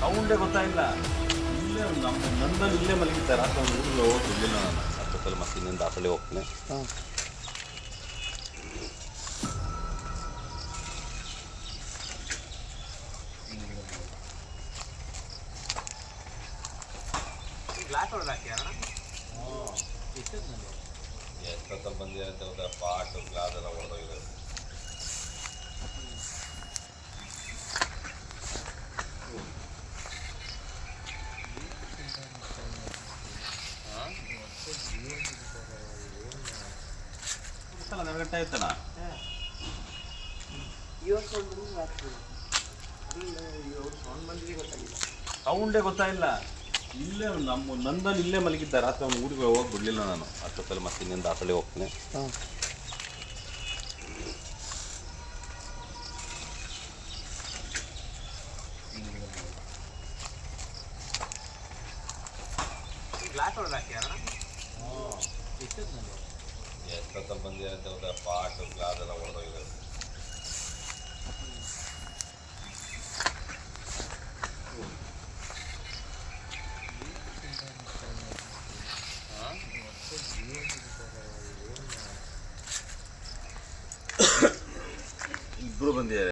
ಸೌಂಡೇ ಗೊತ್ತಾಗಿಲ್ಲ. ಇಲ್ಲೇ ನಮ್ಮ ನಂದಲ್ಲಿ ಇಲ್ಲೇ ಮಲಗಿದ್ದೆ ರಾತ್ರಿ ಒಂದು ಊರಿಗೆ ಹೋಗಿರ್ಲಿಲ್ಲ ನಾನು ಅಷ್ಟೊತ್ತಲ್ಲಿ ಮತ್ತೆ ಇನ್ನೊಂದು ದಾಖಲೆ ಹೋಗ್ತೇನೆ. ಹಾಂ. ಗ್ಲಾಸ್ ಎಷ್ಟೊತ್ತಲ್ಲಿ ಬಂದಿದೆ ಅಂತ ಗೊತ್ತಾ? ಪಾಟು ಗ್ಲಾಸ್ ಎಲ್ಲ ಹೊಡೆದೋಗಿದೆ ನನಗಟ್ಟ ಆಯ್ತಣ್ಣ. ಸೌಂಡೇ ಗೊತ್ತಾಯಿಲ್ಲ ಇಲ್ಲೇ. ನಮ್ಮ ನಂದಲ್ಲಿ ಇಲ್ಲೇ ಮಲಗಿದ್ದ. ರಾತ್ರಿ ಅವ್ನು ಊರಿಗೆ ಹೋಗಿ ಬಿಡಲಿಲ್ಲ ನಾನು. ಅಷ್ಟೊತ್ತಲ್ಲಿ ಮತ್ತೆ ಇನ್ನೊಂದು ಆಟಲ್ಲಿ ಹೋಗ್ತೀನಿ. ಹ್ಞೂ ಎಷ್ಟೊತ್ತಲ್ಲಿ ಬಂದಿದೆ ಅಂತ ಗೊತ್ತಾ? ಪಾಟು ಗ್ಲಾಸ್ ಎಲ್ಲ ಹೊಡೆದೋಗಿದೆ ಇಬ್ಬರು ಬಂದಿದ್ದಾರೆ.